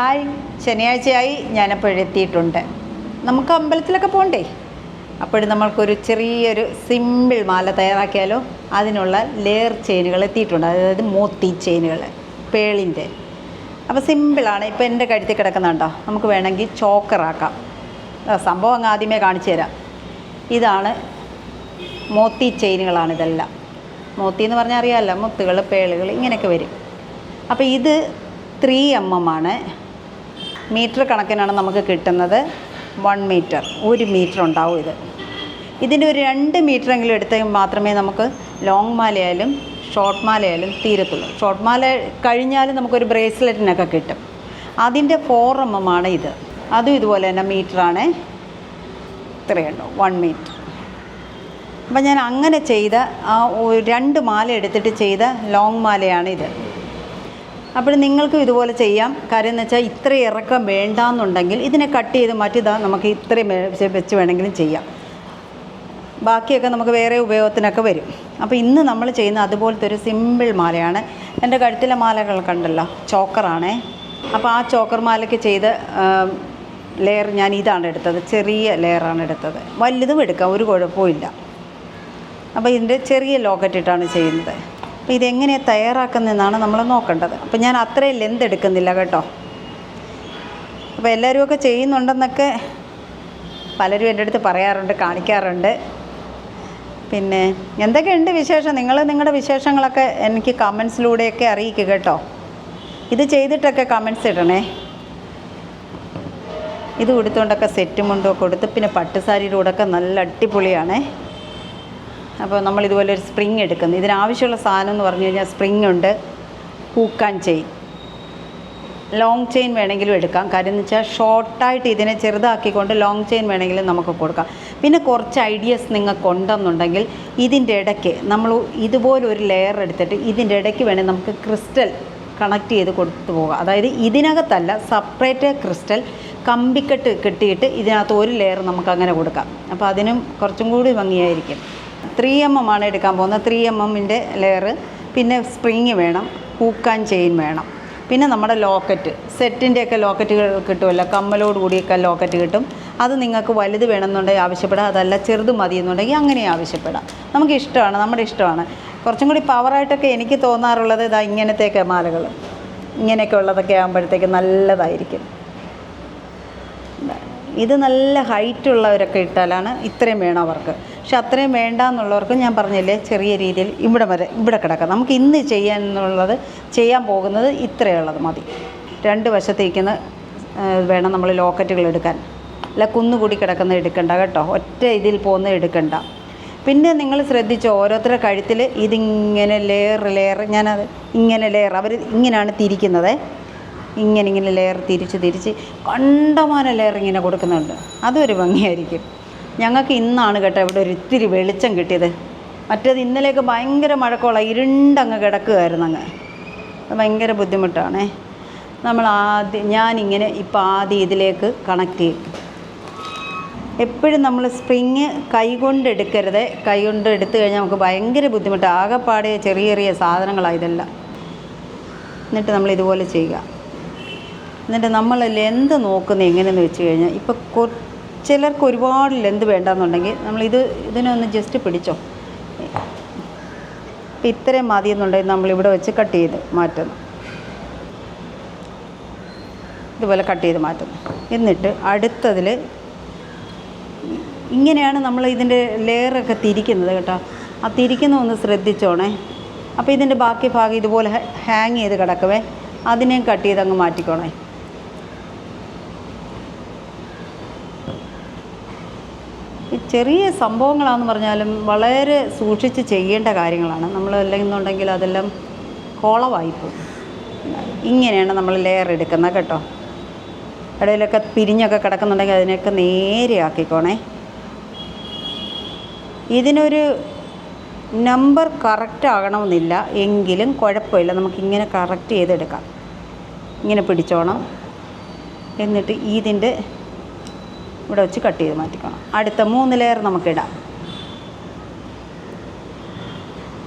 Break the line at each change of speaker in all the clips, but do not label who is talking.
Hi. ശനിയാഴ്ചയായി ഞാനപ്പോൾ എത്തിയിട്ടുണ്ട്. നമുക്ക് അമ്പലത്തിലൊക്കെ പോകണ്ടേ അപ്പോൾ നമ്മൾക്കൊരു ചെറിയൊരു സിമ്പിൾ മാല തയ്യാറാക്കിയാലോ? അതിനുള്ള ലെയർ ചെയിനുകൾ എത്തിയിട്ടുണ്ട്. അതായത് മോത്തി ചെയിനുകൾ പേളിന്റെ. അപ്പോൾ സിമ്പിളാണ് ഇപ്പോൾ എന്റെ കഴുത്തിൽ കിടക്കുന്നുണ്ടോ നമുക്ക് വേണമെങ്കിൽ ചോക്കറാക്കാം സംഭവം അങ്ങ് ആദ്യമേ കാണിച്ചു തരാം. ഇതാണ് മോത്തി ചെയിനുകളാണ് ഇതെല്ലാം. മോത്തി എന്ന് പറഞ്ഞാൽ അറിയാമല്ലോ മുത്തുകൾ പേളുകൾ ഇങ്ങനെയൊക്കെ വരും. അപ്പോൾ ഇത് ത്രീ എം എം ആണ്. മീറ്റർ കണക്കിനാണ് നമുക്ക് കിട്ടുന്നത് വൺ മീറ്റർ. ഒരു മീറ്റർ ഉണ്ടാവും ഇത്. ഇതിന്റെ ഒരു രണ്ട് മീറ്ററെങ്കിലും എടുത്തെങ്കിൽ മാത്രമേ നമുക്ക് ലോങ് മാലയായാലും ഷോർട്ട് മാലയായാലും തീരത്തുള്ളൂ. ഷോർട്ട് മാല കഴിഞ്ഞാലും നമുക്കൊരു ബ്രേസ്ലെറ്റിനൊക്കെ കിട്ടും. അതിന്റെ ഫോർ എം എം ആണ് ഇത്. അതും ഇതുപോലെ തന്നെ മീറ്ററാണ്. ഇത്രയുണ്ടോ വൺ മീറ്റർ. അപ്പം ഞാൻ അങ്ങനെ ചെയ്ത ആ രണ്ട് മാല എടുത്തിട്ട് ചെയ്ത ലോങ് മാലയാണിത് അപ്പോൾ നിങ്ങൾക്കും ഇതുപോലെ ചെയ്യാം. കാര്യം എന്ന് വെച്ചാൽ ഇത്ര ഇറക്കം വേണ്ടാന്നുണ്ടെങ്കിൽ ഇതിനെ കട്ട് ചെയ്ത് മാറ്റിതാ നമുക്ക് ഇത്രയും വെച്ച് വേണമെങ്കിലും ചെയ്യാം. ബാക്കിയൊക്കെ നമുക്ക് വേറെ ഉപയോഗത്തിനൊക്കെ വരും. അപ്പോൾ ഇന്ന് നമ്മൾ ചെയ്യുന്ന അതുപോലത്തെ ഒരു സിമ്പിൾ മാലയാണ്. എന്റെ കഴുത്തിലെ മാലകൾ കണ്ടല്ലോ ചോക്കറാണേ. അപ്പോൾ ആ ചോക്കർ മാലയ്ക്ക് ചെയ്ത് ലെയർ ഞാൻ ഇതാണ് എടുത്തത്. ചെറിയ ലെയറാണ് എടുത്തത്. വലുതും എടുക്കാം ഒരു കുഴപ്പവും ഇല്ല. അപ്പോൾ ഇതിന്റെ ചെറിയ ലോക്കറ്റ് ഇട്ടാണ് ചെയ്യുന്നത്. അപ്പോൾ ഇതെങ്ങനെയാണ് തയ്യാറാക്കുന്നതെന്നാണ് നമ്മൾ നോക്കേണ്ടത്. അപ്പോൾ ഞാൻ അത്രയും ലെന്ത് എടുക്കുന്നില്ല കേട്ടോ. അപ്പോൾ എല്ലാവരും ഒക്കെ ചെയ്യുന്നുണ്ടെന്നൊക്കെ പലരും എന്റെ അടുത്ത് പറയാറുണ്ട് കാണിക്കാറുണ്ട്. പിന്നെ എന്തൊക്കെയുണ്ട് വിശേഷം? നിങ്ങൾ നിങ്ങളുടെ വിശേഷങ്ങളൊക്കെ എനിക്ക് കമൻസിലൂടെയൊക്കെ അറിയിക്കുക കേട്ടോ. ഇത് ചെയ്തിട്ടൊക്കെ കമൻസ് ഇടണേ. ഇത് കൊടുത്തുകൊണ്ടൊക്കെ സെറ്റ് മുണ്ടൊക്കെ കൊടുത്ത് പിന്നെ പട്ടുസാരിയുടെ കൂടെയൊക്കെ നല്ല അടിപൊളിയാണേ. അപ്പോൾ നമ്മൾ ഇതുപോലെ ഒരു സ്പ്രിങ് എടുക്കുന്നു. ഇതിനാവശ്യമുള്ള സാധനം എന്ന് പറഞ്ഞു കഴിഞ്ഞാൽ സ്പ്രിങ് ഉണ്ട്. ഹൂക്കാൻ ചെയിൻ ലോങ് ചെയിൻ വേണമെങ്കിലും എടുക്കാം. കാര്യം എന്ന് വെച്ചാൽ ഷോർട്ടായിട്ട് ഇതിനെ ചെറുതാക്കിക്കൊണ്ട് ലോങ് ചെയിൻ വേണമെങ്കിലും നമുക്ക് കൊടുക്കാം. പിന്നെ കുറച്ച് ഐഡിയസ് നിങ്ങൾക്ക് ഉണ്ടെന്നുണ്ടെങ്കിൽ ഇതിന്റെ ഇടയ്ക്ക് നമ്മൾ ഇതുപോലെ ഒരു ലെയർ എടുത്തിട്ട് ഇതിന്റെ ഇടയ്ക്ക് വേണമെങ്കിൽ നമുക്ക് ക്രിസ്റ്റൽ കണക്ട് ചെയ്ത് കൊടുത്തു പോകാം. അതായത് ഇതിനകത്തല്ല സെപ്പറേറ്റ് ക്രിസ്റ്റൽ കമ്പിക്കെട്ട് കെട്ടിയിട്ട് ഇതിനകത്ത് ഒരു ലെയർ നമുക്ക് അങ്ങനെ കൊടുക്കാം. അപ്പോൾ അതിനും കുറച്ചും കൂടി ഭംഗിയായിരിക്കും. ത്രീ എം എം ആണ് എടുക്കാൻ പോകുന്നത്. ത്രീ എം എമ്മിന്റെ ലെയർ പിന്നെ സ്പ്രിങ് വേണം ഹൂക്ക് ആൻഡ് ചെയിൻ വേണം. പിന്നെ നമ്മുടെ ലോക്കറ്റ് സെറ്റിന്റെയൊക്കെ ലോക്കറ്റുകൾ കിട്ടുമല്ലോ കമ്മലോട് കൂടിയൊക്കെ ലോക്കറ്റ് കിട്ടും. അത് നിങ്ങൾക്ക് വലുത് വേണമെന്നുണ്ടെങ്കിൽ ആവശ്യപ്പെടാം അതല്ല ചെറുത് മതി എന്നുണ്ടെങ്കിൽ അങ്ങനെ ആവശ്യപ്പെടാം. നമുക്ക് ഇഷ്ടമാണ് നമ്മുടെ ഇഷ്ടമാണ്. കുറച്ചും കൂടി പവറായിട്ടൊക്കെ എനിക്ക് തോന്നാറുള്ളത് ഇതാ ഇങ്ങനത്തെയൊക്കെ മാലകൾ. ഇങ്ങനെയൊക്കെ ഉള്ളതൊക്കെ ആകുമ്പോഴത്തേക്ക് നല്ലതായിരിക്കും. ഇത് നല്ല ഹൈറ്റ് ഉള്ളവരൊക്കെ ഇട്ടാലാണ് ഇത്രയും വേണം അവർക്ക്. പക്ഷെ അത്രയും വേണ്ട എന്നുള്ളവർക്ക് ഞാൻ പറഞ്ഞില്ലേ ചെറിയ രീതിയിൽ ഇവിടെ വരെ ഇവിടെ കിടക്കാം. നമുക്ക് ഇന്ന് ചെയ്യാൻ എന്നുള്ളത് ചെയ്യാൻ പോകുന്നത് ഇത്രയുള്ളത് മതി. രണ്ട് വശത്തേക്കുന്ന വേണം നമ്മൾ ലോക്കറ്റുകൾ എടുക്കാൻ. അല്ല കുന്നുകൂടി കിടക്കുന്ന എടുക്കണ്ട കേട്ടോ. ഒറ്റ ഇതിൽ പോകുന്ന എടുക്കണ്ട. പിന്നെ നിങ്ങൾ ശ്രദ്ധിച്ചോ ഓരോരുത്തരുടെ കഴുത്തിൽ ഇതിങ്ങനെ ലെയർ ലെയർ ഞാനത് ഇങ്ങനെ ലെയർ അവർ ഇങ്ങനെയാണ് തിരിക്കുന്നത്. ഇങ്ങനെ ഇങ്ങനെ ലെയർ തിരിച്ച് തിരിച്ച്. കണ്ടമാന ലെയർ ഇങ്ങനെ കൊടുക്കുന്നുണ്ട്. അതൊരു ഭംഗിയായിരിക്കും. ഞങ്ങൾക്ക് ഇന്നാണ് കേട്ടോ ഇവിടെ ഒരു ഇത്തിരി വെളിച്ചം കിട്ടിയത്. മറ്റേത് ഇന്നലെയൊക്കെ ഭയങ്കര മഴക്കോള ഇരുണ്ടങ്ങ് കിടക്കുകയായിരുന്നു അങ്ങ്. ഭയങ്കര ബുദ്ധിമുട്ടാണേ. നമ്മൾ ആദ്യം ഞാനിങ്ങനെ ഇപ്പോൾ ആദ്യം ഇതിലേക്ക് കണക്ട് ചെയ്യും. എപ്പോഴും നമ്മൾ സ്പ്രിങ് കൈകൊണ്ട് എടുക്കരുത്. കൈകൊണ്ട് എടുത്തു കഴിഞ്ഞാൽ നമുക്ക് ഭയങ്കര ബുദ്ധിമുട്ട്. ആകെപ്പാടെ ചെറിയ ചെറിയ സാധനങ്ങളാണ് ഇതെല്ലാം. എന്നിട്ട് നമ്മൾ ഇതുപോലെ ചെയ്യുക. എന്നിട്ട് നമ്മൾ ലെന്ത് നോക്കുന്നത് എങ്ങനെയെന്ന് വെച്ച് കഴിഞ്ഞാൽ ഇപ്പോൾ ചിലർക്ക് ഒരുപാട് ലെന്ത് വേണ്ടെന്നുണ്ടെങ്കിൽ നമ്മളിത് ഇത് ഇതിനൊന്ന് ജസ്റ്റ് പിടിച്ചോ. ഇപ്പം ഇത്രയും മതി എന്നുണ്ടെങ്കിൽ നമ്മളിവിടെ വെച്ച് കട്ട് ചെയ്ത് മാറ്റുന്നു. ഇതുപോലെ കട്ട് ചെയ്ത് മാറ്റുന്നു. എന്നിട്ട് അടുത്തതിൽ ഇങ്ങനെയാണ് നമ്മൾ ഇതിന്റെ ലെയറൊക്കെ തിരിക്കുന്നത് കേട്ടോ. ആ തിരിക്കുന്ന ഒന്ന് ശ്രദ്ധിച്ചോണേ. അപ്പോൾ ഇതിന്റെ ബാക്കി ഭാഗം ഇതുപോലെ ഹാങ് ചെയ്ത് കിടക്കവേ. അതിനെയും കട്ട് ചെയ്ത് അങ്ങ് മാറ്റിക്കോണേ. ചെറിയ സംഭവങ്ങളാണെന്ന് പറഞ്ഞാലും വളരെ സൂക്ഷിച്ച് ചെയ്യേണ്ട കാര്യങ്ങളാണ്. നമ്മൾ അല്ലെന്നുണ്ടെങ്കിൽ അതെല്ലാം കോളമായിപ്പോവും ഇങ്ങനെയാണ് നമ്മൾ ലെയർ എടുക്കുന്നത് കേട്ടോ. ഇടയിലൊക്കെ പിരിഞ്ഞൊക്കെ കിടക്കുന്നുണ്ടെങ്കിൽ അതിനെയൊക്കെ നേരെ ആക്കിക്കോണേ. ഇതിനൊരു നമ്പർ കറക്റ്റ് ആകണമെന്നില്ല. എങ്കിലും കുഴപ്പമില്ല. നമുക്കിങ്ങനെ കറക്റ്റ് ചെയ്തെടുക്കാം. ഇങ്ങനെ പിടിച്ചോണം. എന്നിട്ട് ഇതിന്റെ ഇവിടെ വെച്ച് കട്ട് ചെയ്ത് മാറ്റിക്കണം. അടുത്ത മൂന്ന് ലെയർ നമുക്കിടാം.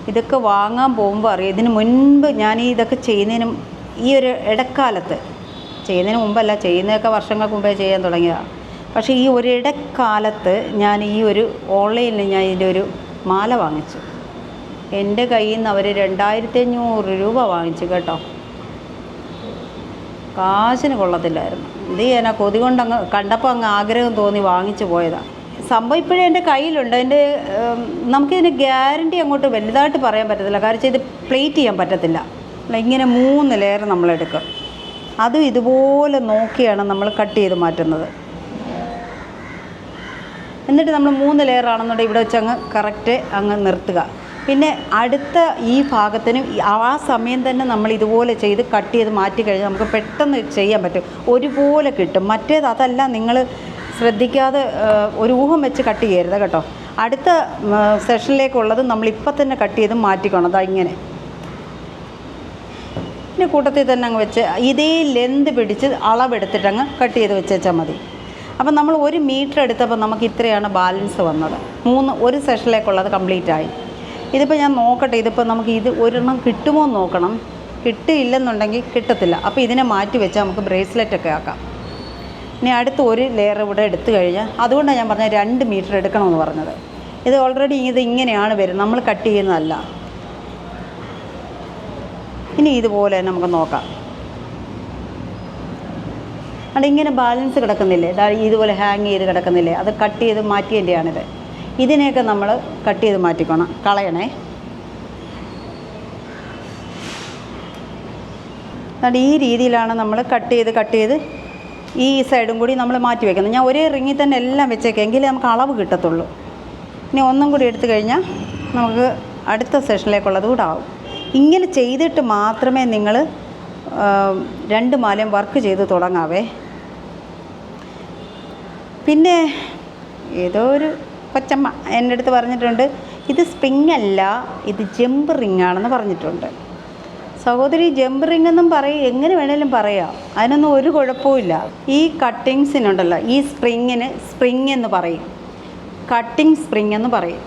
ഇതൊക്കെ വാങ്ങാൻ പോകുമ്പോൾ അറിയാം. ഇതിന് മുൻപ് ഞാൻ ഇതൊക്കെ ചെയ്യുന്നതിനും ഈ ഒരു ഇടക്കാലത്ത് ചെയ്യുന്നതിന് മുമ്പല്ല ചെയ്യുന്നതൊക്കെ വർഷങ്ങൾക്ക് മുമ്പേ ചെയ്യാൻ തുടങ്ങിയതാണ് പക്ഷേ ഈ ഒരു ഇടക്കാലത്ത് ഞാൻ ഈ ഒരു ഓൺലൈനിൽ ഞാൻ ഇതിന്റെ ഒരു മാല വാങ്ങിച്ചു. എന്റെ കയ്യിൽ നിന്ന് അവർ രണ്ടായിരത്തി അഞ്ഞൂറ് രൂപ വാങ്ങിച്ചു കേട്ടോ. കാശിന് കൊള്ളത്തില്ലായിരുന്നു. ഇത് ചെയ്യാനാ കൊതി കൊണ്ട് അങ്ങ് കണ്ടപ്പോൾ അങ്ങ് ആഗ്രഹം തോന്നി വാങ്ങിച്ചു പോയതാണ് സംഭവം ഇപ്പോഴും എന്റെ കയ്യിലുണ്ട്. ഉം, നമുക്കിതിന് ഗ്യാരണ്ടി അങ്ങോട്ട് വലുതായിട്ട് പറയാൻ പറ്റത്തില്ല. കാരണം ഇത് പ്ലേറ്റ് ചെയ്യാൻ പറ്റത്തില്ല. ഇങ്ങനെ മൂന്ന് ലെയർ നമ്മളെടുക്കും അതും ഇതുപോലെ നോക്കിയാണ് നമ്മൾ കട്ട് ചെയ്ത് മാറ്റുന്നത്. എന്നിട്ട് നമ്മൾ മൂന്ന് ലെയർ ആണെന്നുണ്ടെങ്കിൽ ഇവിടെ വെച്ച് അങ്ങ് കറക്റ്റ് അങ്ങ് നിർത്തുക. പിന്നെ അടുത്ത ഈ ഭാഗത്തിന് ആ സമയം തന്നെ നമ്മൾ ഇതുപോലെ ചെയ്ത് കട്ട് ചെയ്ത് മാറ്റി കഴിഞ്ഞാൽ നമുക്ക് പെട്ടെന്ന് ചെയ്യാൻ പറ്റും. ഒരുപോലെ കിട്ടും. മറ്റേത് അതല്ല നിങ്ങൾ ശ്രദ്ധിക്കാതെ ഒരു ഊഹം വെച്ച് കട്ട് ചെയ്യരുത് കേട്ടോ. അടുത്ത സെഷനിലേക്കുള്ളത് നമ്മൾ ഇപ്പം തന്നെ കട്ട് ചെയ്ത് മാറ്റിക്കണം. അതാ ഇങ്ങനെ. പിന്നെ കൂട്ടത്തിൽ തന്നെ അങ്ങ് വെച്ച് ഇതേ ലെന്ത് പിടിച്ച് അളവെടുത്തിട്ട് അങ്ങ് കട്ട് ചെയ്ത് വെച്ചേച്ചാൽ മതി. അപ്പം നമ്മൾ ഒരു മീറ്റർ എടുത്തപ്പോൾ നമുക്ക് ഇത്രയാണ് ബാലൻസ് വന്നത്. മൂന്ന് ഒരു സെഷനിലേക്കുള്ളത് കംപ്ലീറ്റ് ആയി ഇതിപ്പോൾ ഞാൻ നോക്കട്ടെ ഇതിപ്പോൾ നമുക്ക് ഇത് ഒരെണ്ണം കിട്ടുമോ എന്ന് നോക്കണം. കിട്ടിയില്ലെന്നുണ്ടെങ്കിൽ കിട്ടത്തില്ല. അപ്പോൾ ഇതിനെ മാറ്റി വെച്ചാൽ നമുക്ക് ബ്രേസ്ലെറ്റ് ഒക്കെ ആക്കാം. ഇനി അടുത്ത ഒരു ലെയർ ഇവിടെ എടുത്തു കഴിഞ്ഞാൽ അതുകൊണ്ടാണ് ഞാൻ പറഞ്ഞത് രണ്ട് മീറ്റർ എടുക്കണമെന്ന് പറഞ്ഞത്. ഇത് ഓൾറെഡി ഇത് ഇങ്ങനെയാണ് വരുന്നത്. നമ്മൾ കട്ട് ചെയ്യുന്നതല്ല. ഇനി ഇതുപോലെ നമുക്ക് നോക്കാം. അവിടെ ഇങ്ങനെ ബാലൻസ് കിടക്കുന്നില്ലേ? ഇതുപോലെ ഹാങ് ചെയ്ത് കിടക്കുന്നില്ലേ? അത് കട്ട് ചെയ്ത് മാറ്റിയതിന്റെയാണിത് ഇതിനെയൊക്കെ നമ്മൾ കട്ട് ചെയ്ത് മാറ്റിക്കണം. കളയണേ. അതുകൊണ്ട് ഈ രീതിയിലാണ് നമ്മൾ കട്ട് ചെയ്ത് കട്ട് ചെയ്ത് ഈ സൈഡും കൂടി നമ്മൾ മാറ്റി വെക്കുന്നത്. ഞാൻ ഒരേ റിങ്ങിൽ തന്നെ എല്ലാം വെച്ചേക്കാം. എങ്കിലേ നമുക്ക് അളവ് കിട്ടത്തുള്ളൂ. ഇനി ഒന്നും കൂടി എടുത്തു കഴിഞ്ഞാൽ നമുക്ക് അടുത്ത സെഷനിലേക്കുള്ളത് കൂടെ ആവും. ഇങ്ങനെ ചെയ്തിട്ട് മാത്രമേ നിങ്ങൾ രണ്ട് മാലയും വർക്ക് ചെയ്ത് തുടങ്ങാവേ. പിന്നെ ഏതോ ഒരു കൊച്ചമ്മ എന്റെ അടുത്ത് പറഞ്ഞിട്ടുണ്ട് ഇത് സ്പ്രിങ് അല്ല ഇത് ജമ്പ് റിങ് ആണെന്ന് പറഞ്ഞിട്ടുണ്ട്. സഹോദരി ജമ്പ് റിങ് എന്നും പറയും എങ്ങനെ വേണേലും പറയാം അതിനൊന്നും ഒരു കുഴപ്പമില്ല ഈ കട്ടിങ്സിനുണ്ടല്ലോ ഈ സ്പ്രിങ്ങിന് സ്പ്രിങ് എന്ന് പറയും. കട്ടിങ് സ്പ്രിങ് എന്ന് പറയും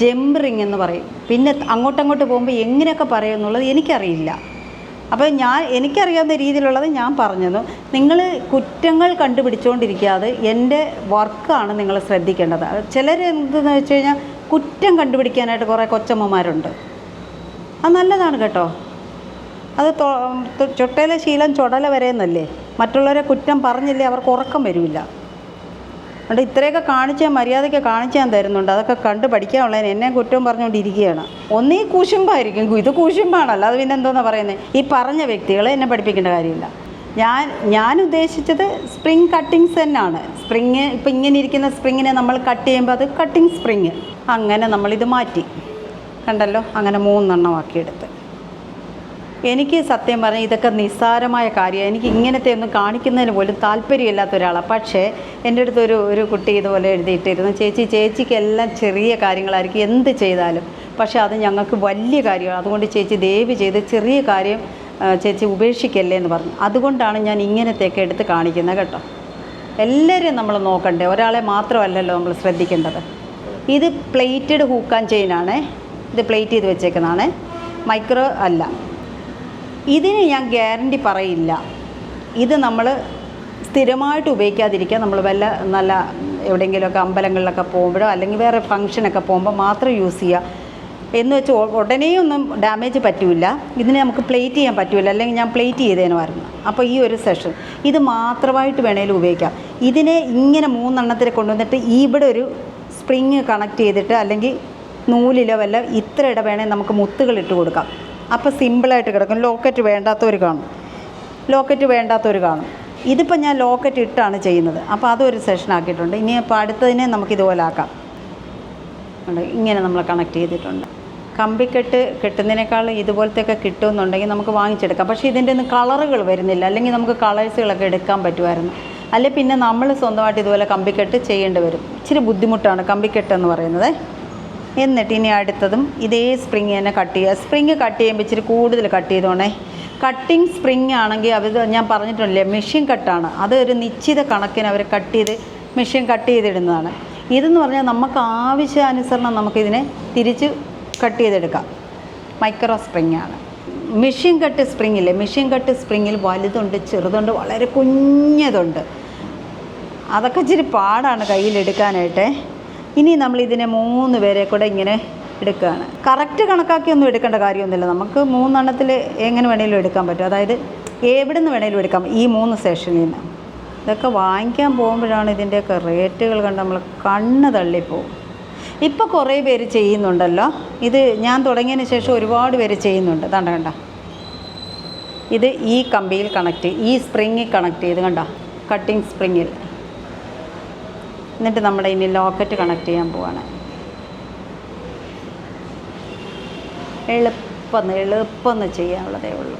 ജമ്പ് റിങ് എന്ന് പറയും. പിന്നെ അങ്ങോട്ടങ്ങോട്ട് പോകുമ്പോൾ എങ്ങനെയൊക്കെ പറയും എന്നുള്ളത് എനിക്കറിയില്ല. അപ്പോൾ ഞാൻ എനിക്കറിയാവുന്ന രീതിയിലുള്ളത് ഞാൻ പറഞ്ഞത് നിങ്ങൾ കുറ്റങ്ങൾ കണ്ടുപിടിച്ചുകൊണ്ടിരിക്കാതെ എന്റെ വർക്കാണ് നിങ്ങൾ ശ്രദ്ധിക്കേണ്ടത്. ചിലർ എന്തെന്ന് വെച്ച് കഴിഞ്ഞാൽ കുറ്റം കണ്ടുപിടിക്കാനായിട്ട് കുറേ കൊച്ചമ്മമാരുണ്ട്. അത് നല്ലതാണ് കേട്ടോ. അത് ചൊട്ടയിലെ ശീലം ചുടല വരെയെന്നല്ലേ മറ്റുള്ളവരെ കുറ്റം പറഞ്ഞില്ലേ അവർക്ക് ഉറക്കം വരില്ല അതുകൊണ്ട് ഇത്രയൊക്കെ കാണിച്ച് മര്യാദയ്ക്ക് കാണിച്ച് ഞാൻ തരുന്നുണ്ട്. അതൊക്കെ കണ്ട് പഠിക്കാനുള്ളതിന് എന്നെ കുറ്റവും പറഞ്ഞുകൊണ്ടിരിക്കുകയാണ്. ഒന്നീ കുശുമ്പായിരിക്കും. ഇത് കുശുമ്പാണല്ലോ. അത് പിന്നെ എന്തോന്നാ പറയുന്നത് ഈ പറഞ്ഞ വ്യക്തികളെ എന്നെ പഠിപ്പിക്കേണ്ട കാര്യമില്ല. ഞാൻ ഞാൻ ഉദ്ദേശിച്ചത് സ്പ്രിങ് കട്ടിങ്സ് തന്നെയാണ്. സ്പ്രിങ് ഇപ്പം ഇങ്ങനെ ഇരിക്കുന്ന സ്പ്രിങ്ങിനെ നമ്മൾ കട്ട് ചെയ്യുമ്പോൾ അത് കട്ടിങ് സ്പ്രിങ്. അങ്ങനെ നമ്മളിത് മാറ്റി. കണ്ടല്ലോ? അങ്ങനെ മൂന്നെണ്ണം ആക്കിയെടുത്ത് എനിക്ക് സത്യം പറഞ്ഞാൽ ഇതൊക്കെ നിസ്സാരമായ കാര്യമാണ് എനിക്ക് ഇങ്ങനത്തെ ഒന്നും കാണിക്കുന്നതിന് പോലും താല്പര്യമില്ലാത്ത ഒരാളാണ് പക്ഷേ എന്റെ അടുത്ത് ഒരു ഒരു കുട്ടി ഇതുപോലെ എഴുതിയിട്ടിരുന്നു. ചേച്ചി ചേച്ചിക്കെല്ലാം ചെറിയ കാര്യങ്ങളായിരിക്കും. എന്ത് ചെയ്താലും? പക്ഷേ അത് ഞങ്ങൾക്ക് വലിയ കാര്യമാണ്. അതുകൊണ്ട് ചേച്ചി ദയവ് ചെയ്ത് ചെറിയ കാര്യം ചേച്ചി ഉപേക്ഷിക്കല്ലേ എന്ന് പറഞ്ഞു. അതുകൊണ്ടാണ് ഞാൻ ഇങ്ങനത്തെയൊക്കെ എടുത്ത് കാണിക്കുന്നത് കേട്ടോ. എല്ലാവരെയും നമ്മൾ നോക്കണ്ടേ? ഒരാളെ മാത്രമല്ലല്ലോ നമ്മൾ ശ്രദ്ധിക്കേണ്ടത്. ഇത് പ്ലേറ്റഡ് ഹൂക്കാൻ ചെയിനാണ്. ഇത് പ്ലേറ്റ് ചെയ്ത് വെച്ചേക്കുന്നതാണ്. മൈക്രോ അല്ല. ഇതിന് ഞാൻ ഗ്യാരണ്ടി പറയില്ല. ഇത് നമ്മൾ സ്ഥിരമായിട്ട് ഉപയോഗിക്കാതിരിക്കുക നമ്മൾ വല്ല നല്ല എവിടെയെങ്കിലുമൊക്കെ അമ്പലങ്ങളിലൊക്കെ പോകുമ്പോഴോ അല്ലെങ്കിൽ വേറെ ഫങ്ഷനൊക്കെ പോകുമ്പോൾ മാത്രം യൂസ് ചെയ്യുക. എന്ന് വെച്ച് ഉടനെയൊന്നും ഡാമേജ് പറ്റില്ല ഇതിനെ നമുക്ക് പ്ലേറ്റ് ചെയ്യാൻ പറ്റില്ല അല്ലെങ്കിൽ ഞാൻ പ്ലേറ്റ് ചെയ്തേനുമായിരുന്നു. അപ്പോൾ ഈ ഒരു സെഷൻ ഇത് മാത്രമായിട്ട് വേണേലും ഉപയോഗിക്കാം. ഇതിനെ ഇങ്ങനെ മൂന്നെണ്ണത്തിൽ കൊണ്ടുവന്നിട്ട് ഇവിടെ ഒരു സ്പ്രിങ് കണക്ട് ചെയ്തിട്ട് അല്ലെങ്കിൽ നൂലിലോ വല്ല ഇത്ര ഇട വേണേൽ നമുക്ക് മുത്തുകൾ ഇട്ട് കൊടുക്കാം. അപ്പോൾ സിമ്പിളായിട്ട് കിടക്കും. ലോക്കറ്റ് വേണ്ടാത്തവർ കാണും. ലോക്കറ്റ് വേണ്ടാത്തവർ കാണും. ഇതിപ്പോൾ ഞാൻ ലോക്കറ്റ് ഇട്ടാണ് ചെയ്യുന്നത്. അപ്പോൾ അതൊരു സെഷൻ ആക്കിയിട്ടുണ്ട്. ഇനി അപ്പോൾ അടുത്തതിനെ നമുക്ക് ഇതുപോലെ ആക്കാം. ഇങ്ങനെ നമ്മൾ കണക്ട് ചെയ്തിട്ടുണ്ട്. കമ്പിക്കെട്ട് കെട്ടുന്നതിനേക്കാൾ ഇതുപോലത്തെയൊക്കെ കിട്ടുമെന്നുണ്ടെങ്കിൽ നമുക്ക് വാങ്ങിച്ചെടുക്കാം. പക്ഷേ ഇതിന്റെ ഒന്നും കളറുകൾ വരുന്നില്ല. അല്ലെങ്കിൽ നമുക്ക് കളേഴ്സുകളൊക്കെ എടുക്കാൻ പറ്റുമായിരുന്നു. അല്ലെ പിന്നെ നമ്മൾ സ്വന്തമായിട്ട് ഇതുപോലെ കമ്പിക്കെട്ട് ചെയ്യേണ്ടി വരും. ഇച്ചിരി ബുദ്ധിമുട്ടാണ് കമ്പിക്കെട്ട് എന്ന് പറയുന്നത്. എന്നിട്ട് ഇനി അടുത്തതും ഇതേ സ്പ്രിങ് തന്നെ കട്ട് ചെയ്യുക. സ്പ്രിങ് കട്ട് ചെയ്യുമ്പോൾ ഇച്ചിരി കൂടുതൽ കട്ട് ചെയ്തോണേ. കട്ടിങ് സ്പ്രിങ് ആണെങ്കിൽ അവർ ഞാൻ പറഞ്ഞിട്ടില്ലേ മെഷീൻ കട്ടാണ് അത് ഒരു നിശ്ചിത കണക്കിന് അവർ കട്ട് ചെയ്ത് മെഷീൻ കട്ട് ചെയ്തിടുന്നതാണ്. ഇതെന്ന് പറഞ്ഞാൽ നമുക്ക് ആവശ്യാനുസരണം നമുക്കിതിനെ തിരിച്ച് കട്ട് ചെയ്തെടുക്കാം. മൈക്രോ സ്പ്രിങ് ആണ്. മെഷീൻ കട്ട് സ്പ്രിങ്ങില്ലേ മെഷീൻ കട്ട് സ്പ്രിങ്ങിൽ വലുതുണ്ട് ചെറുതുണ്ട് വളരെ കുഞ്ഞതുണ്ട്. അതൊക്കെ ഇച്ചിരി പാടാണ് കയ്യിലെടുക്കാനായിട്ട്. ഇനി നമ്മൾ ഇതിനെ മൂന്ന് പേരെ കൂടെ ഇങ്ങനെ എടുക്കുകയാണ്. കറക്റ്റ് കണക്കാക്കി ഒന്നും എടുക്കേണ്ട കാര്യമൊന്നുമില്ല. നമുക്ക് മൂന്നെണ്ണത്തിൽ എങ്ങനെ വേണേലും എടുക്കാൻ പറ്റും. അതായത് എവിടെ നിന്ന് വേണേലും എടുക്കാം. ഈ മൂന്ന് സെഷനിൽ നിന്ന്. ഇതൊക്കെ വാങ്ങിക്കാൻ പോകുമ്പോഴാണ് ഇതിന്റെയൊക്കെ റേറ്റുകൾ കണ്ട് നമ്മൾ കണ്ണ് തള്ളിപ്പോവും. ഇപ്പോൾ കുറേ പേര് ചെയ്യുന്നുണ്ടല്ലോ. ഇത് ഞാൻ തുടങ്ങിയതിന് ശേഷം ഒരുപാട് പേര് ചെയ്യുന്നുണ്ട്. കണ്ട കണ്ട. ഇത് ഈ കമ്പിയിൽ കണക്ട് ഈ സ്പ്രിങ്ങിൽ കണക്ട് ചെയ്ത് കണ്ട. കട്ടിങ് സ്പ്രിങ്ങിൽ എന്നിട്ട് നമ്മുടെ ഇനി ലോക്കറ്റ് കണക്ട് ചെയ്യാൻ പോവാണ്. എളുപ്പം എളുപ്പം ചെയ്യാനുള്ളതേ ഉള്ളൂ.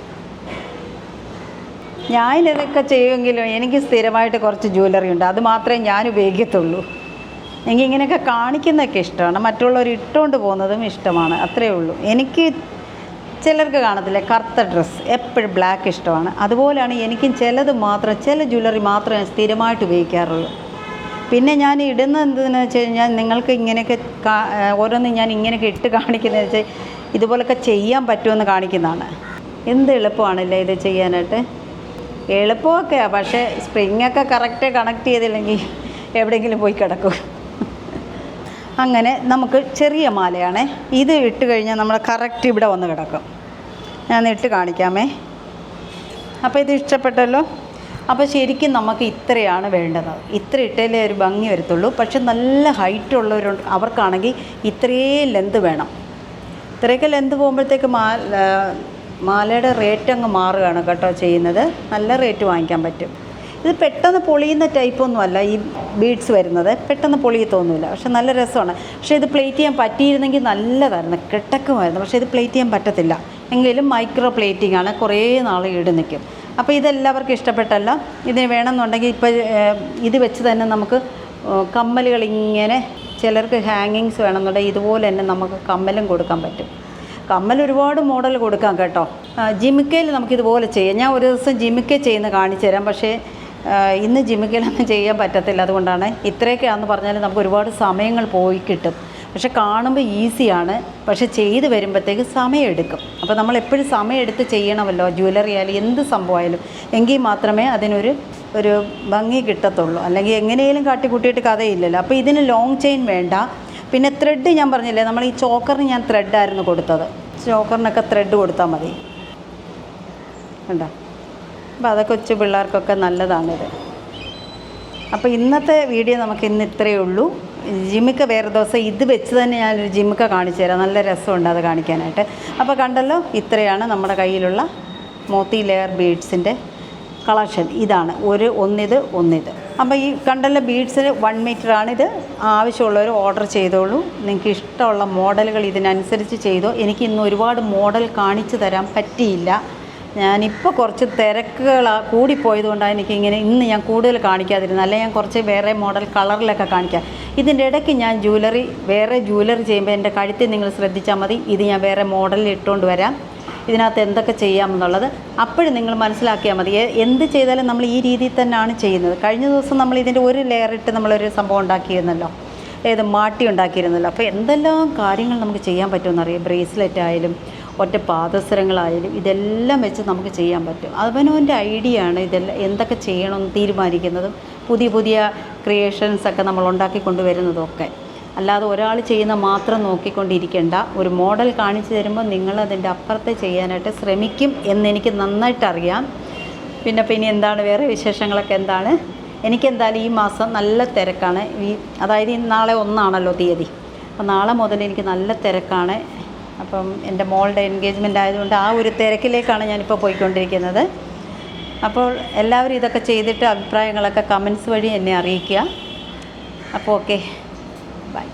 ഞാൻ ഇതൊക്കെ ചെയ്യുമെങ്കിലും എനിക്ക് സ്ഥിരമായിട്ട് കുറച്ച് ജ്വല്ലറി ഉണ്ട്. അത് മാത്രമേ ഞാൻ ഉപയോഗിക്കത്തുള്ളൂ. എനിക്ക് ഇങ്ങനെയൊക്കെ കാണിക്കുന്നതൊക്കെ ഇഷ്ടമാണ്. മറ്റുള്ളവർ ഇട്ടുകൊണ്ട് പോകുന്നതും ഇഷ്ടമാണ്. അത്രയേ ഉള്ളൂ. എനിക്ക് ചിലർക്ക് കാണത്തില്ല. കറുത്ത ഡ്രസ്സ് എപ്പോഴും ബ്ലാക്ക് ഇഷ്ടമാണ്. അതുപോലെയാണ് എനിക്കും ചിലത് മാത്രം ചില ജ്വല്ലറി മാത്രമേ സ്ഥിരമായിട്ട് ഉപയോഗിക്കാറുള്ളൂ. പിന്നെ ഞാൻ ഇടുന്നത് എന്തെന്ന് വെച്ച് കഴിഞ്ഞാൽ നിങ്ങൾക്ക് ഇങ്ങനെയൊക്കെ ഓരോന്ന് ഞാൻ ഇങ്ങനെയൊക്കെ ഇട്ട് കാണിക്കുന്നത് വെച്ചാൽ ഇതുപോലൊക്കെ ചെയ്യാൻ പറ്റുമെന്ന് കാണിക്കുന്നതാണ്. എന്ത് എളുപ്പമാണല്ലേ ഇത് ചെയ്യാനായിട്ട്? എളുപ്പമൊക്കെയാണ് പക്ഷേ സ്പ്രിങ്ങൊക്കെ കറക്റ്റ് കണക്ട് ചെയ്തില്ലെങ്കിൽ എവിടെയെങ്കിലും പോയി കിടക്കും. അങ്ങനെ നമുക്ക് ചെറിയ മാലയാണ്. ഇത് ഇട്ട് കഴിഞ്ഞാൽ നമ്മൾ കറക്റ്റ് ഇവിടെ വന്ന് കിടക്കും. ഞാൻ ഇട്ട് കാണിക്കാമേ. അപ്പോൾ ഇത് ഇഷ്ടപ്പെട്ടല്ലോ? അപ്പോൾ ശരിക്കും നമുക്ക് ഇത്രയാണ് വേണ്ടത്. ഇത്ര ഇട്ടാലേ ഒരു ഭംഗി വരത്തുള്ളൂ. പക്ഷെ നല്ല ഹൈറ്റ് ഉള്ളവരുണ്ട് അവർക്കാണെങ്കിൽ ഇത്രയും ലെന്ത് വേണം. ഇത്രയൊക്കെ ലെന്ത് പോകുമ്പോഴത്തേക്ക് മാ മാലയുടെ റേറ്റ് അങ്ങ് മാറുകയാണ് കേട്ടോ ചെയ്യുന്നത്. നല്ല റേറ്റ് വാങ്ങിക്കാൻ പറ്റും. ഇത് പെട്ടെന്ന് പൊളിയുന്ന ടൈപ്പൊന്നുമല്ല ഈ ബീഡ്സ് വരുന്നത്. പെട്ടെന്ന് പൊളിയത്തൊന്നുമില്ല. പക്ഷെ നല്ല രസമാണ്. പക്ഷേ ഇത് പ്ലേറ്റ് ചെയ്യാൻ പറ്റിയിരുന്നെങ്കിൽ നല്ലതായിരുന്നു. കിട്ടക്കുമായിരുന്നു പക്ഷേ ഇത് പ്ലേറ്റ് ചെയ്യാൻ പറ്റത്തില്ല. എങ്കിലും മൈക്രോ പ്ലേറ്റിംഗ് ആണ്. കുറേ നാൾ ഈട് നിൽക്കും. അപ്പോൾ ഇതെല്ലാവർക്കും ഇഷ്ടപ്പെട്ടല്ലോ. ഇതിന് വേണമെന്നുണ്ടെങ്കിൽ ഇപ്പോൾ ഇത് വെച്ച് തന്നെ നമുക്ക് കമ്മലുകൾ ഇങ്ങനെ ചിലർക്ക് ഹാങ്ങിങ്സ് വേണമെന്നുണ്ടെങ്കിൽ ഇതുപോലെ തന്നെ നമുക്ക് കമ്മലും കൊടുക്കാൻ പറ്റും. കമ്മൽ ഒരുപാട് മോഡൽ കൊടുക്കാം കേട്ടോ. ജിമിക്കയിൽ നമുക്കിതുപോലെ ചെയ്യാം. ഞാൻ ഒരു ദിവസം ജിമിക്ക ചെയ്യുന്ന കാണിച്ചു തരാം. പക്ഷേ ഇന്ന് ജിമിക്കയിലൊന്നും ചെയ്യാൻ പറ്റത്തില്ല. അതുകൊണ്ടാണ് ഇത്രയൊക്കെയാണെന്ന് പറഞ്ഞാൽ നമുക്ക് ഒരുപാട് സമയങ്ങൾ പോയി കിട്ടും. പക്ഷെ കാണുമ്പോൾ ഈസിയാണ്. പക്ഷെ ചെയ്ത് വരുമ്പോഴത്തേക്ക് സമയമെടുക്കും. അപ്പോൾ നമ്മൾ എപ്പോഴും സമയമെടുത്ത് ചെയ്യണമല്ലോ? ജ്വല്ലറി ആയാലും എന്ത് സംഭവമായാലും. എങ്കിൽ മാത്രമേ അതിനൊരു ഒരു ഭംഗി കിട്ടത്തുള്ളൂ. അല്ലെങ്കിൽ എങ്ങനെയും കാട്ടിക്കൂട്ടിയിട്ട് കഥയില്ലല്ലോ. അപ്പോൾ ഇതിന് ലോങ് ചെയിൻ വേണ്ട. പിന്നെ ത്രെഡ് ഞാൻ പറഞ്ഞില്ലേ? നമ്മൾ ഈ ചോക്കറിന് ഞാൻ ത്രെഡായിരുന്നു കൊടുത്തത്. ചോക്കറിനൊക്കെ ത്രെഡ് കൊടുത്താൽ മതി. കണ്ടോ? അപ്പോൾ അതൊക്കെ കൊച്ചു പിള്ളേർക്കൊക്കെ നല്ലതാണിത്. അപ്പോൾ ഇന്നത്തെ വീഡിയോ നമുക്ക് ഇന്ന് ഇത്രയേ ഉള്ളൂ. ജിമ്മിക്ക വേറെ ദിവസം ഇത് വെച്ച് തന്നെ ഞാനൊരു ജിമ്മിക്ക കാണിച്ചു തരാം. നല്ല രസമുണ്ട് അത് കാണിക്കാനായിട്ട്. അപ്പോൾ കണ്ടല്ലോ ഇത്രയാണ് നമ്മുടെ കയ്യിലുള്ള മോത്തി ലെയർ ബീഡ്സിന്റെ കളക്ഷൻ ഇതാണ്. ഒരു ഒന്നിത് ഒന്നിത്. അപ്പോൾ ഈ കണ്ടല്ലോ ബീഡ്സിന് വൺ മീറ്ററാണിത് ആവശ്യമുള്ളവർ ഓർഡർ ചെയ്തോളൂ. നിങ്ങൾക്ക് ഇഷ്ടമുള്ള മോഡലുകൾ ഇതിനനുസരിച്ച് ചെയ്തോ. എനിക്ക് ഇന്ന് ഒരുപാട് മോഡൽ കാണിച്ചു തരാൻ പറ്റിയില്ല. ഞാനിപ്പോൾ കുറച്ച് തിരക്കുകൾ കൂടിപ്പോയതുകൊണ്ടാണ് എനിക്കിങ്ങനെ ഇന്ന് ഞാൻ കൂടുതൽ കാണിക്കാതിരുന്നത്. അല്ലെങ്കിൽ ഞാൻ കുറച്ച് വേറെ മോഡൽ കളറിലൊക്കെ കാണിക്കാം. ഇതിന്റെ ഇടയ്ക്ക് ഞാൻ ജ്വല്ലറി വേറെ ജ്വല്ലറി ചെയ്യുമ്പോൾ എന്റെ കഴുത്തിൽ നിങ്ങൾ ശ്രദ്ധിച്ചാൽ മതി. ഇത് ഞാൻ വേറെ മോഡലിൽ ഇട്ടുകൊണ്ട് വരാം. ഇതിനകത്ത് എന്തൊക്കെ ചെയ്യാമെന്നുള്ളത് അപ്പോഴും നിങ്ങൾ മനസ്സിലാക്കിയാൽ മതി. എന്ത് ചെയ്താലും നമ്മൾ ഈ രീതിയിൽ തന്നെയാണ് ചെയ്യുന്നത്. കഴിഞ്ഞ ദിവസം നമ്മൾ ഇതിന്റെ ഒരു ലെയർ ഇട്ട് നമ്മളൊരു സംഭവം ഉണ്ടാക്കിയിരുന്നല്ലോ. ഏത് മാട്ടി ഉണ്ടാക്കിയിരുന്നല്ലോ. അപ്പോൾ എന്തെല്ലാം കാര്യങ്ങൾ നമുക്ക് ചെയ്യാൻ പറ്റുമെന്നറിയാം? ബ്രേസ്ലെറ്റ് ആയാലും ഒറ്റ പാദസരങ്ങളായാലും ഇതെല്ലാം വെച്ച് നമുക്ക് ചെയ്യാൻ പറ്റും. അവനവന്റെ ഐഡിയ ആണ് ഇതെല്ലാം എന്തൊക്കെ ചെയ്യണമെന്ന് തീരുമാനിക്കുന്നതും പുതിയ പുതിയ ക്രിയേഷൻസ് ഒക്കെ നമ്മൾ ഉണ്ടാക്കി കൊണ്ടുവരുന്നതും ഒക്കെ അല്ലാതെ ഒരാൾ ചെയ്യുന്ന മാത്രം നോക്കിക്കൊണ്ടിരിക്കേണ്ട. ഒരു മോഡൽ കാണിച്ചു തരുമ്പോൾ നിങ്ങൾ അതിന്റെ അപ്പുറത്തെ ചെയ്യാനായിട്ട് ശ്രമിക്കും എന്നെനിക്ക് നന്നായിട്ടറിയാം. പിന്നെ പിന്നെ എന്താണ് വേറെ വിശേഷങ്ങളൊക്കെ എന്താണ്? എനിക്കെന്തായാലും ഈ മാസം നല്ല തിരക്കാണ്. ഈ അതായത് നാളെ ഒന്നാണല്ലോ തീയതി. അപ്പോൾ നാളെ മുതൽ എനിക്ക് നല്ല തിരക്കാണ്. അപ്പം എന്റെ മോളുടെ എൻഗേജ്മെന്റ് ആയതുകൊണ്ട് ആ ഒരു തിരക്കിലേക്കാണ് ഞാനിപ്പോൾ പോയിക്കൊണ്ടിരിക്കുന്നത്. അപ്പോൾ എല്ലാവരും ഇതൊക്കെ ചെയ്തിട്ട് അഭിപ്രായങ്ങളൊക്കെ കമൻസ് വഴി എന്നെ അറിയിക്കുക. അപ്പോൾ ഓക്കെ ബൈ